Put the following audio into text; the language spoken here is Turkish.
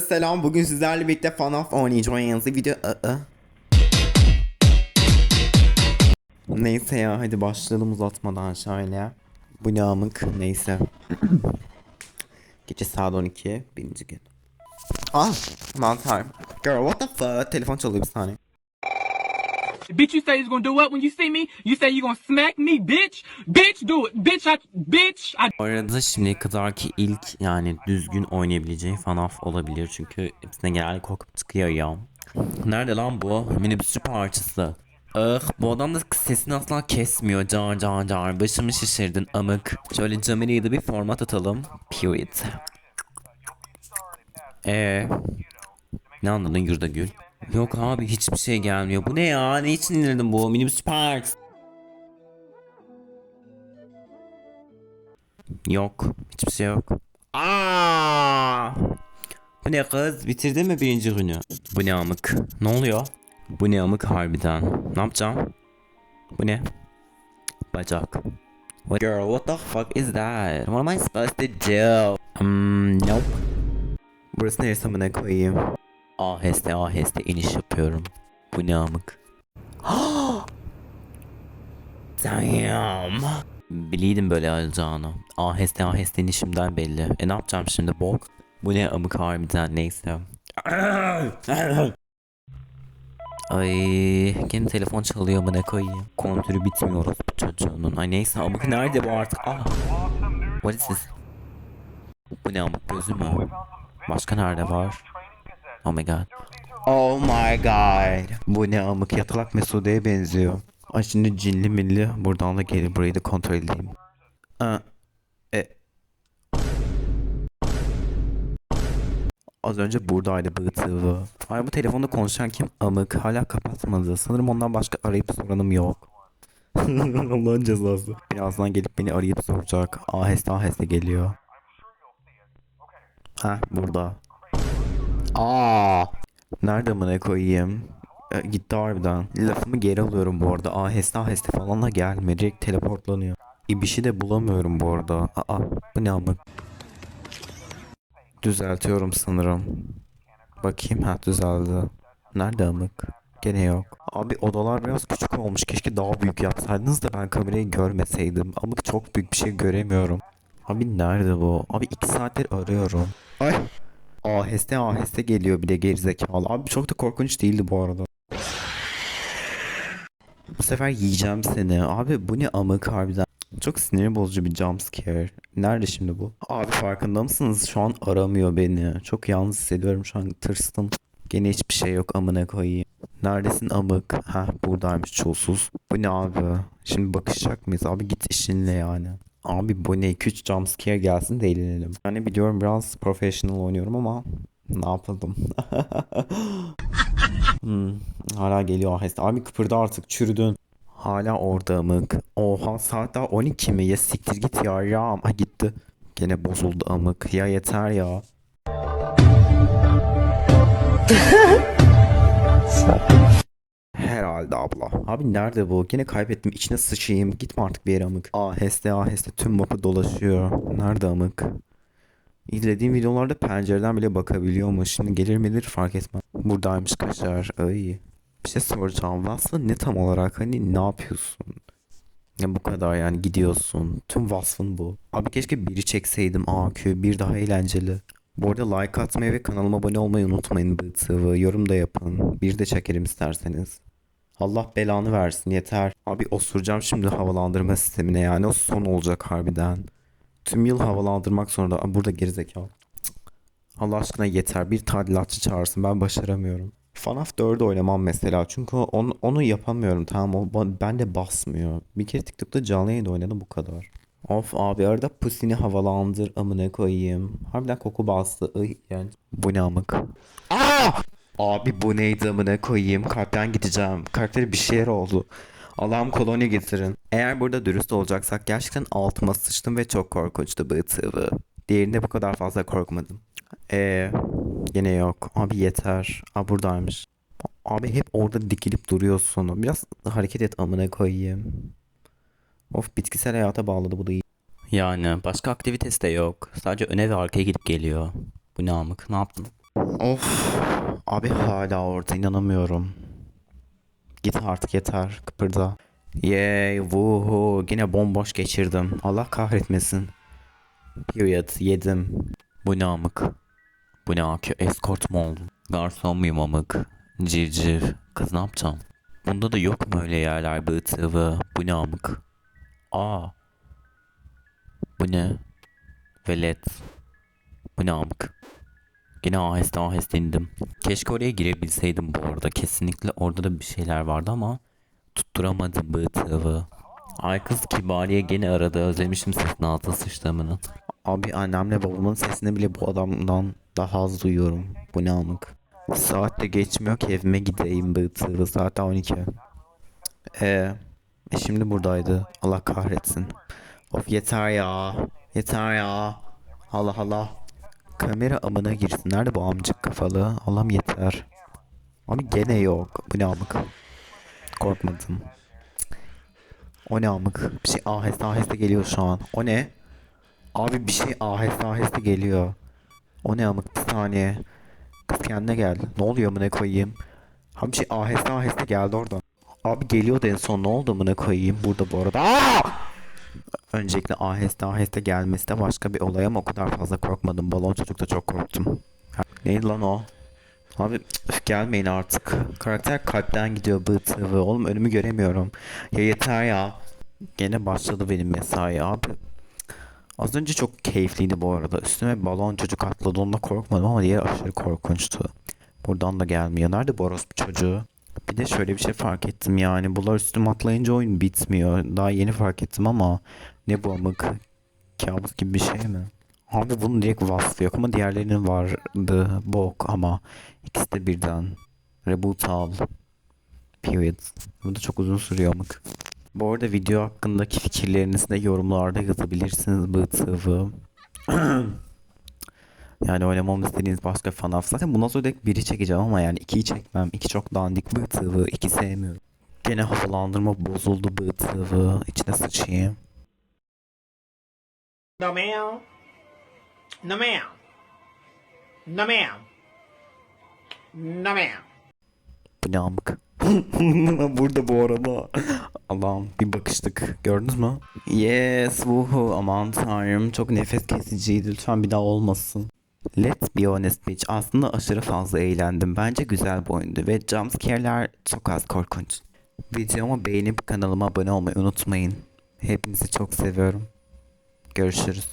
Selam bugün sizlerle birlikte FNAF oynayacağız video Aa. Neyse ya hadi başlayalım uzatmadan şöyle. Bu ne amık? Neyse. Gece saat 12 birinci gün. Ah mantar. Girl what the fuck? Telefon çalıyor bir saniye Bitch, you say you're gonna do what when you see me? You say you're gonna smack me, bitch? Bitch, do it. Bitch, I, bitch, I Bu arada şimdiye kadar ki ilk yani düzgün oynayabileceği FNAF olabilir çünkü hepsine genelde korkup çıkıyor ya. Nerede lan bu? Minibüsçü parçası. Ah bu adam da sesini asla kesmiyor car car car başımı şişirdin amık. Şöyle Jamile'ye de bir format atalım. Period. Eee ne anladın yurda gül? Yok abi hiçbir şey gelmiyor. Bu ne ya? Ne için indirdin bu? Minibüs Parks. Yok. Hiçbir şey yok. Aa! Bu ne kız? Bitirdin mi birinci günü? Bu ne amık? Ne oluyor? Bu ne amık harbiden? Ne yapacağım? Bu ne? Bacak. What girl, what the fuck is that? What am I supposed to do? Um, nope. Burası neresi amına koyayım? Aheste aheste iniş yapıyorum. Bu ne amık? Damn. Biliydim böyle olacağını. Aheste aheste inişimden belli. E ne yapacağım şimdi bok? Bu ne amık harbiden neyse. Ay gene telefon çalıyor ne koyayım. Kontürü bitmiyor bu çocuğunun. Ay neyse amık nerede bu artık? Ah. What is this? Bu ne amık gözü mü? Başka nerede var? Oh my god. Oh my god. Bu ne amık yatalak Mesude'ye benziyor. Ay şimdi cinli milli buradan da gelir burayı da kontrol edeyim. Aa, e. Az önce buradaydı bıtığı. Ay bu telefonda konuşan kim amık hala kapatmadı. Sanırım ondan başka arayıp soranım yok. Allah'ın cezası. Birazdan gelip beni arayıp soracak. Aheste aheste geliyor. Ha burada. Aa. Nerede amına koyayım? E, gitti harbiden. Lafımı geri alıyorum bu arada. Aheste aheste falan da gelmiyor. Direkt teleportlanıyor. İbişi de bulamıyorum bu arada. Aa bu ne amık? Düzeltiyorum sanırım. Bakayım ha düzeldi. Nerede amık? Gene yok. Abi odalar biraz küçük olmuş. Keşke daha büyük yapsaydınız da ben kamerayı görmeseydim. Amık çok büyük bir şey göremiyorum. Abi nerede bu? Abi iki saattir arıyorum. Ay. Aheste aheste geliyor bir de gerizekalı. Abi çok da korkunç değildi bu arada. Bu sefer yiyeceğim seni. Abi bu ne amık harbiden. Çok sinir bozucu bir jumpscare. Nerede şimdi bu? Abi farkında mısınız? Şu an aramıyor beni. Çok yalnız hissediyorum şu an tırstım. Gene hiçbir şey yok amına koyayım. Neredesin amık? Ha buradaymış çulsuz. Bu ne abi? Şimdi bakışacak mıyız? Abi git işinle yani. Abi bu ne? 2-3 jumpscare gelsin de eğlenelim. Yani biliyorum biraz professional oynuyorum ama ne yapalım? hmm, hala geliyor aheste. Abi kıpırda artık çürüdün. Hala orada amık. Oha saat daha 12 mi? Ya siktir git ya ya. Ama gitti. Gene bozuldu amık. Ya yeter ya. Herhalde abla. Abi nerede bu? Yine kaybettim. İçine sıçayım. Gitme artık bir yere amık. Aheste aheste tüm mapı dolaşıyor. Nerede amık? İzlediğim videolarda pencereden bile bakabiliyormuş. Şimdi gelir midir fark etmez. Buradaymış kaşar. Ay. Bir şey soracağım. Vasfı ne tam olarak? Hani ne yapıyorsun? Ya bu kadar yani gidiyorsun. Tüm vasfın bu. Abi keşke biri çekseydim AQ. Bir daha eğlenceli. Bu arada like atmayı ve kanalıma abone olmayı unutmayın BTV. Yorum da yapın. Bir de çekerim isterseniz. Allah belanı versin yeter. Abi osuracağım şimdi havalandırma sistemine yani o son olacak harbiden. Tüm yıl havalandırmak zorunda. Aa, burada gerizekalı. Cık. Allah aşkına yeter. Bir tadilatçı çağırsın. Ben başaramıyorum. FNAF 4'ü oynamam mesela. Çünkü onu, onu yapamıyorum. Tamam o ba- bende basmıyor. Bir kere TikTok'ta canlı yayında oynadım bu kadar. Of abi arada pusini havalandır amına koyayım. Harbiden koku bastı. Iy, yani. Bu ne amık? Aa! Abi bu neydi amına koyayım? Kalpten gideceğim. Karakteri bir şeyler oldu. Allah'ım kolonya getirin. Eğer burada dürüst olacaksak gerçekten altıma sıçtım ve çok korkunçtu bu TV. Diğerinde bu kadar fazla korkmadım. Eee yine yok. Abi yeter. Aa buradaymış. Abi hep orada dikilip duruyorsun. Biraz hareket et amına koyayım. Of bitkisel hayata bağladı bu da iyi. Yani başka aktivitesi de yok. Sadece öne ve arkaya gidip geliyor. Bu ne amık? Ne yaptın? Of. Abi hala orada inanamıyorum. Git artık yeter. Kıpırda. Yay, vuhu. Yine bomboş geçirdim. Allah kahretmesin. Period. Yedim. Bu ne amık? Bu ne akü? Escort mu oldum? Garson muyum amık? Civciv. Kız ne yapacağım? Bunda da yok mu öyle yerler bıtıvı? Bu ne amık? Aa. Bu ne? Velet. Bu ne amık? Yine aheste aheste indim. Keşke oraya girebilseydim bu arada. Kesinlikle orada da bir şeyler vardı ama tutturamadım bıtıvı. Ay kız Kibariye gene arada özlemişim sesin altına sıçtığımını. Abi annemle babamın sesini bile bu adamdan daha az duyuyorum. Bu ne amık. Saat de geçmiyor ki evime gideyim bıtıvı. Saat daha 12. Ee, e şimdi buradaydı. Allah kahretsin. Of yeter ya. Yeter ya. Allah Allah. Kamera amına girsin. Nerede bu amcık kafalı? Allah'ım yeter. Abi gene yok. Bu ne amık? Korkmadım. O ne amık? Bir şey aheste aheste geliyor şu an. O ne? Abi bir şey aheste aheste geliyor. O ne amık? Bir saniye. Kız kendine gel. Ne oluyor amına koyayım? Abi bir şey aheste aheste geldi oradan. Abi geliyordu en son ne oldu amına koyayım burada bu arada. Aa! Öncelikle aheste aheste gelmesi de başka bir olay ama o kadar fazla korkmadım. Balon çocukta çok korktum. Neydi lan o? Abi üf, gelmeyin artık. Karakter kalpten gidiyor bıtıvı. Oğlum önümü göremiyorum. Ya yeter ya. Gene başladı benim mesai abi. Az önce çok keyifliydi bu arada. Üstüme balon çocuk atladı onda korkmadım ama diğer aşırı korkunçtu. Buradan da gelmiyor. Nerede bu çocuğu? Bir de şöyle bir şey fark ettim yani. Bunlar üstüme atlayınca oyun bitmiyor. Daha yeni fark ettim ama ne bu amık? Kabus gibi bir şey mi? Abi bunun direkt vasfı yok ama diğerlerinin vardı. Bok ama ikisi de birden. Reboot al. Period. Bu da çok uzun sürüyor amık. Bu arada video hakkındaki fikirlerinizi de yorumlarda yazabilirsiniz bıtıvı. Yani oynamamı istediğiniz başka FNAF. Zaten bundan sonra direkt biri çekeceğim ama yani ikiyi çekmem. İki çok dandik bıtıvı. iki sevmiyorum. Gene havalandırma bozuldu bıtıvı. İçine sıçayım. No ma'am. No ma'am. No ma'am. No ma'am. Bu ne amık? Burada bu arada. Allah'ım bir bakıştık. Gördünüz mü? Yes, woohoo. Aman tanrım. Çok nefes kesiciydi. Lütfen bir daha olmasın. Let's be honest bitch. Aslında aşırı fazla eğlendim. Bence güzel bir oyundu ve jumpscare'ler çok az korkunç. Videomu beğenip kanalıma abone olmayı unutmayın. Hepinizi çok seviyorum. Görüşürüz.